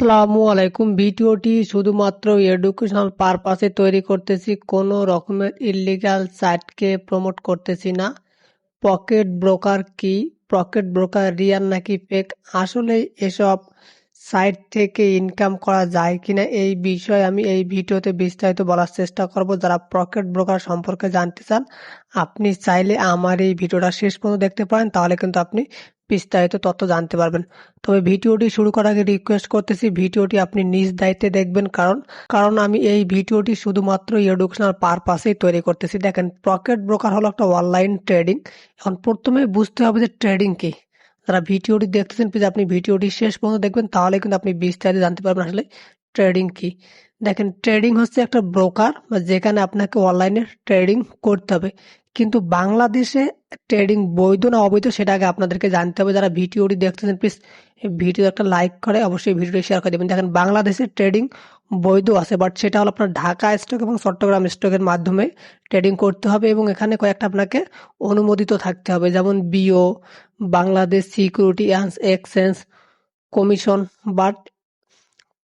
আসসালামু আলাইকুম। ভিডিওটি শুধুমাত্র এডুকেশনাল পারপাসে তৈরি করতেছি। কোনো রকমের ইলিগাল সাইটকে প্রমোট করতেছি না। পকেট ব্রোকার কি? পকেট ব্রোকার রিয়াল নাকি ফেক আসলে এসব সাইট থেকে ইনকাম করা যায় কিনা এই বিষয়ে আমি এই ভিডিওতে বিস্তারিত বলার চেষ্টা করব। যারা পকেট ব্রোকার সম্পর্কে জানতে চান, আপনি চাইলে আমার এই ভিডিওটা শেষ পর্যন্ত দেখতে পারেন, তাহলে কিন্তু আপনি বিস্তারিত তথ্য জানতে পারবেন। তবে ভিডিওটি শুরু করার আগে রিকোয়েস্ট করতেছি, ভিডিওটি আপনি নিজ দায়িত্বে দেখবেন। কারণ কারণ আমি এই ভিডিওটি শুধুমাত্র এডুকেশনাল পারপাসেই তৈরি করতেছি। দেখেন, পকেট ব্রোকার হলো একটা অনলাইন ট্রেডিং এখন প্রথমে বুঝতে হবে যে ট্রেডিং কি। যারা ভিডিওটি দেখতেছেন প্লিজ আপনি ভিডিওটি শেষ পর্যন্ত দেখবেন, তাহলে কিন্তু আপনি বিস্তারিত জানতে পারবেন আসলে ট্রেডিং কি। দেখেন ট্রেডিং হচ্ছে একটা ব্রোকার বা যেখানে আপনাকে অনলাইনে ট্রেডিং করতে হবে। কিন্তু বাংলাদেশে ট্রেডিং বৈধ না অবৈধ সেটা আগে আপনাদেরকে জানতে হবে। যারা ভিডিওটি দেখতেছেন প্লিজ ভিডিও একটা লাইক করে অবশ্যই ভিডিওটি শেয়ার করে দেবেন। দেখেন, বাংলাদেশে ট্রেডিং বৈধ আছে বাট সেটা হলো আপনার ঢাকা স্টক এবং চট্টগ্রাম স্টকের মাধ্যমে ট্রেডিং করতে হবে এবং এখানে কয়েকটা আপনাকে অনুমোদিত থাকতে হবে। যেমন BO Bangladesh securities and exchange commission but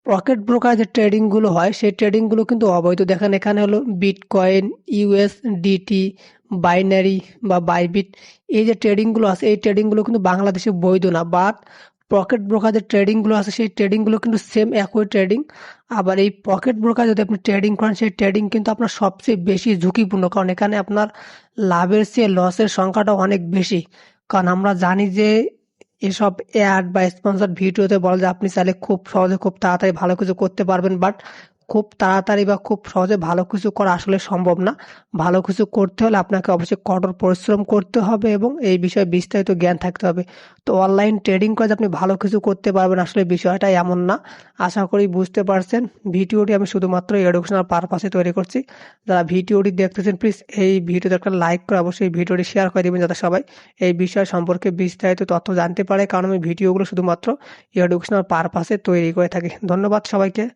pocket broker যে ট্রেডিংগুলো হয়, সেই ট্রেডিংগুলো কিন্তু অবৈধ। দেখেন এখানে হলো বিটকয়েন ইউএসডিটি বাইনারি বা বাইবিট এই যে ট্রেডিংগুলো আছে, এই ট্রেডিংগুলো কিন্তু বাংলাদেশে বৈধ না বাট পকেট ব্রোকার যে ট্রেডিংগুলো আছে, সেই ট্রেডিংগুলো কিন্তু সেম একই ট্রেডিং আবার এই পকেট ব্রোকার যদি আপনি ট্রেডিং করেন, সেই ট্রেডিং কিন্তু আপনার সবচেয়ে বেশি ঝুঁকিপূর্ণ, কারণ এখানে আপনার লাভের চেয়ে লসের সংখ্যাটা অনেক বেশি। কারণ আমরা জানি যে এসব অ্যাড বা স্পন্সর ভিডিওতে বলে যে আপনি চাইলে খুব সহজে খুব তাড়াতাড়ি ভালো কিছু করতে পারবেন বাট খুব তাড়াতাড়ি বা খুব সহজে ভালো কিছু করা আসলে সম্ভব না। ভালো কিছু করতে হলে আপনাকে অবশ্যই কঠোর পরিশ্রম করতে হবে এবং এই বিষয়ে বিস্তারিত জ্ঞান থাকতে হবে। তো অনলাইন ট্রেডিং করে আপনি ভালো কিছু করতে পারবেন আসলে বিষয়টা এমন না। আশা করি বুঝতে পারছেন। ভিডিওটি আমি শুধুমাত্র এডুকেশনাল পারপাসে তৈরি করছি। যারা ভিডিওটি দেখতেছেন প্লিজ এই ভিডিওতে একটা লাইক করে অবশ্যই ভিডিওটি শেয়ার করে দেবেন যাতে সবাই এই বিষয় সম্পর্কে বিস্তারিত তথ্য জানতে পারে। কারণ আমি ভিডিওগুলো শুধুমাত্র এডুকেশনাল পারপাসে তৈরি করে থাকি। ধন্যবাদ সবাইকে।